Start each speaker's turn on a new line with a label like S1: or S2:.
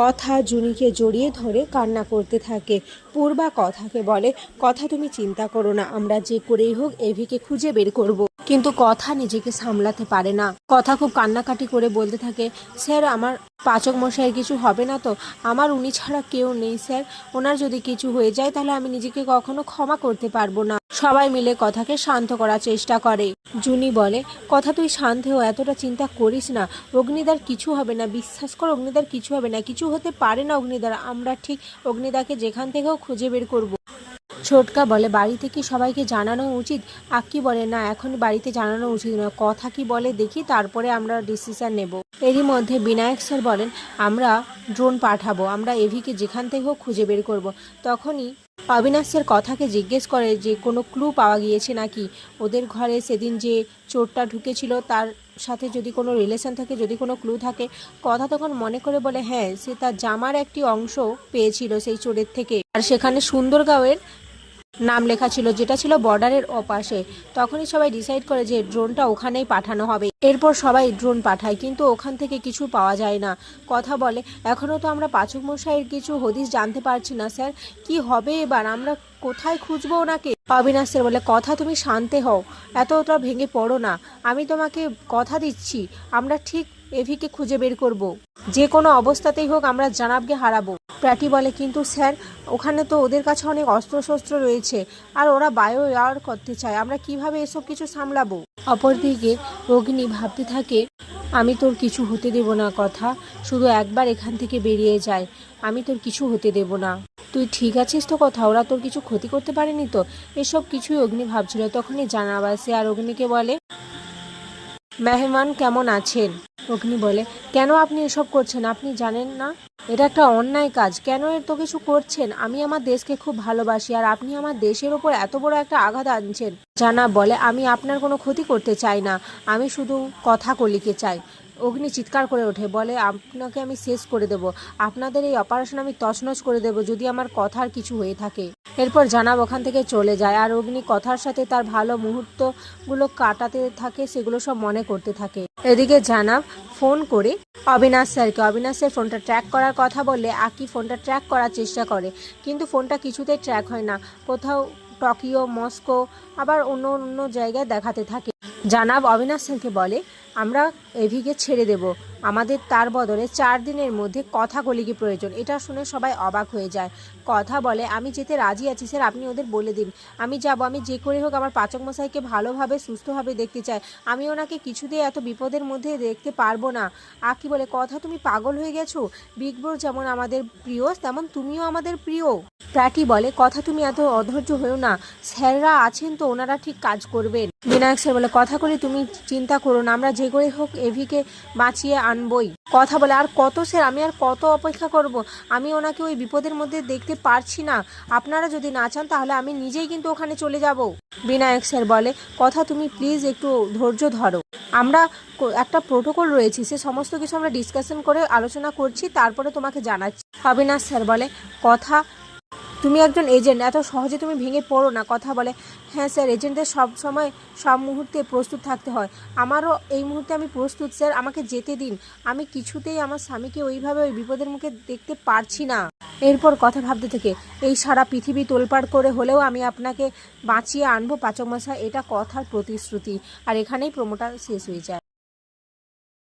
S1: কথা জুনিকে জড়িয়ে ধরে কান্না করতে থাকে পূর্বা কথাকে বলে, কথা তুমি চিন্তা করো না, আমরা যে করেই হোক এভিকে খুঁজে বের করব। কিন্তু কথা নিজেকে সামলাতে পারে না কথা খুব কান্নাকাটি করে বলতে থাকে, স্যার, আমার পাচক মশাইয়ের কিছু হবে না তো? আমার উনি ছাড়া কেউ নেই, স্যার। ওনার যদি কিছু হয়ে যায়, তাহলে আমি নিজেকে কখনো ক্ষমা করতে পারব না। সবাই মিলে কথাকে শান্ত করার চেষ্টা করে। জুনি বলে, কথা তুই শান্ত হও এতটা চিন্তা করিস না। অগ্নিদার কিছু হবে না, বিশ্বাস কর, অগ্নিদার কিছু হবে না, কিছু হতে পারে না অগ্নিদার। আমরা ঠিক অগ্নিদাকে যেখান থেকেও খুঁজে বের করব। ছোটকা বলে বাড়িতে কি সবাইকে জানানো উচিত? আক্কি বলে, না এখন বাড়িতে জানানো উচিত নয়, কথা কি বলে দেখি, তারপরে আমরা ডিসিশন নেব। এরই মধ্যে বিনায়ক স্যার বলেন, আমরা ড্রোন পাঠাবো, আমরা এভিকে যেখান থেকে হোক খুঁজে বের করব। তখনই অবিনাশ স্যার কথাকে জিজ্ঞেস করে, যে কোনো ক্লু পাওয়া গিয়েছে নাকি? ওদের ঘরে সেদিন যে চোরটা ঢুকেছিল, তার সাথে যদি কোনো রিলেশন থাকে, যদি কোনো ক্লু থাকে? কথা তখন মনে করে বলে হ্যাঁ সে তার জামার একটি অংশ পেয়েছিল সেই চোরের থেকে। আর সেখানে সুন্দরগাঁওয়ের নাম লেখা ছিল, যেটা ছিল বর্ডারের ওপাশে। তখনই সবাই ডিসাইড করে যে ড্রোনটা ওখানেই পাঠানো হবে। এরপর সবাই ড্রোন পাঠায়, কিন্তু ওখান থেকে কিছু পাওয়া যায় না। কথা বলে এখনও তো আমরা পাচক মশাইয়ের কিছু হদিস জানতে পারছি না, স্যার। কি হবে এবার? আমরা কোথায় খুঁজবো ওনাকে? অবিনাশ স্যার বলে, কথা তুমি শান্তে হও। এতটা ভেঙে পড়ো না। আমি তোমাকে কথা দিচ্ছি। আমরা ঠিক এভিকে খুঁজে বের করব। যে কোনো অবস্থাতেই হোক আমরা জানাবকে হারাবো। প্র্যাটি বলে, কিন্তু স্যার, ওখানে তো ওদের কাছে অনেক অস্ত্রশস্ত্র রয়েছে, আর ওরা বায়ো এয়ার করতে চায়। আমরা কীভাবে এসব কিছু সামলাবো? অপরদিকে অগ্নি ভাবতে থাকে, আমি তোর কিছু হতে দেব না, কথা। শুধু একবার এখান থেকে বেরিয়ে যায়। আমি তোর কিছু হতে দেব না। তুই ঠিক আছিস তো, কথা? ওরা তোর কিছু ক্ষতি করতে পারেনি তো? এসব কিছুই অগ্নি ভাবছিল। তখনই জানাবা সে আর অগ্নিকে বলে, মেহমান কেমন আছেন? অগ্নি বলে, কেন আপনি এসব করছেন? আপনি জানেন না? এটা একটা অন্যায় কাজ। কেন এত কিছু করছেন? আমি আমার দেশকে খুব ভালোবাসি আর আপনি আমার দেশের ওপর এত বড় একটা আঘাত আনছেন। জানা বলে আমি আপনার কোনো ক্ষতি করতে চাই না। আমি শুধু কথা কলিকে চাই। অগ্নি চিৎকার করে ওঠে, বলে, আপনাকে আমি শেষ করে দেব। আপনাদের এই অপারেশন আমি তছনছ করে দেব যদি আমার কথার কিছু হয়ে থাকে। এরপর জানাব ওখান থেকে চলে যায়। আর অগ্নি কথার সাথে তার ভালো মুহূর্তগুলো কাটাতে থাকে, সেগুলো সব মনে করতে থাকে। এদিকে জানাব, ফোন করে অবিনাশ স্যারকে। অবিনাশ স্যার ফোনটা ট্র্যাক করার কথা বললে আকি ফোনটা ট্র্যাক করার চেষ্টা করে, কিন্তু ফোনটা কিছুতেই ট্র্যাক হয় না। কোথাও টোকিও, মস্কো, আবার অন্য অন্য জায়গায় দেখাতে থাকে। জানাব, অবিনাশ স্যারকে বলে আমরা এভিকে ছেড়ে দেব। আমাদের তার বদলে চার দিনের মধ্যে কথা কলিকে প্রয়োজন। এটা শুনে সবাই অবাক হয়ে যায়। কথা বলে, আমি যেতে রাজি আছি স্যার, আপনি ওদের বলে দিন। আমি যাব, আমি যে করে হোক আমার পাচক মশাইকে ভালোভাবে, সুস্থভাবে দেখতে চাই। আমি ওনাকে কিছুতেই এত বিপদের মধ্যে দেখতে পারব না। আর কি বলে, কথা তুমি পাগল হয়ে গেছো? বিগ ব্রো যেমন আমাদের প্রিয়, তেমন তুমিও আমাদের প্রিয়। প্র্যাটি বলে, কথা তুমি এত অধৈর্য হয়েও না। স্যাররা আছেন তো, ওনারা ঠিক কাজ করবেন। বিনায়ক স্যার বলে, কথা করে তুমি চিন্তা করো না। আমরা যে করে হোক এভিকে বাঁচিয়ে আনবই কথা বলে, আর কত স্যার, আমি আর কত অপেক্ষা করব? আমি ওনাকে ওই বিপদের মধ্যে দেখতে পারছি না। আপনারা যদি না চান, তাহলে আমি নিজেই কিন্তু ওখানে চলে যাব। বিনায়ক স্যার বলে, কথা তুমি প্লিজ একটু ধৈর্য ধরো। আমরা একটা প্রোটোকল রয়েছে, সে সমস্ত কিছু আমরা ডিসকাশন করে আলোচনা করছি, তারপরে তোমাকে জানাচ্ছি। অবিনাশ স্যার বলে, কথা তুমি একজন এজেন্ট এত সহজে তুমি ভেঙে পড়ো না, কথা বলে। হ্যাঁ স্যার এজেন্টদের সব সময় সব মুহূর্তে প্রস্তুত থাকতে হয়। আমারও এই মুহূর্তে আমি প্রস্তুত স্যার আমাকে যেতে দিন। আমি কিছুতেই আমার স্বামীকে ওইভাবে ওই বিপদের মুখে দেখতে পারছি না। এরপর কথা ভাবতে থেকে, এই সারা পৃথিবী তোলপাড় করে হলেও আমি আপনাকে বাঁচিয়ে আনব পাচক মশা এটা কথার প্রতিশ্রুতি। আর এখানেই প্রোমোটা শেষ হয়ে যায়।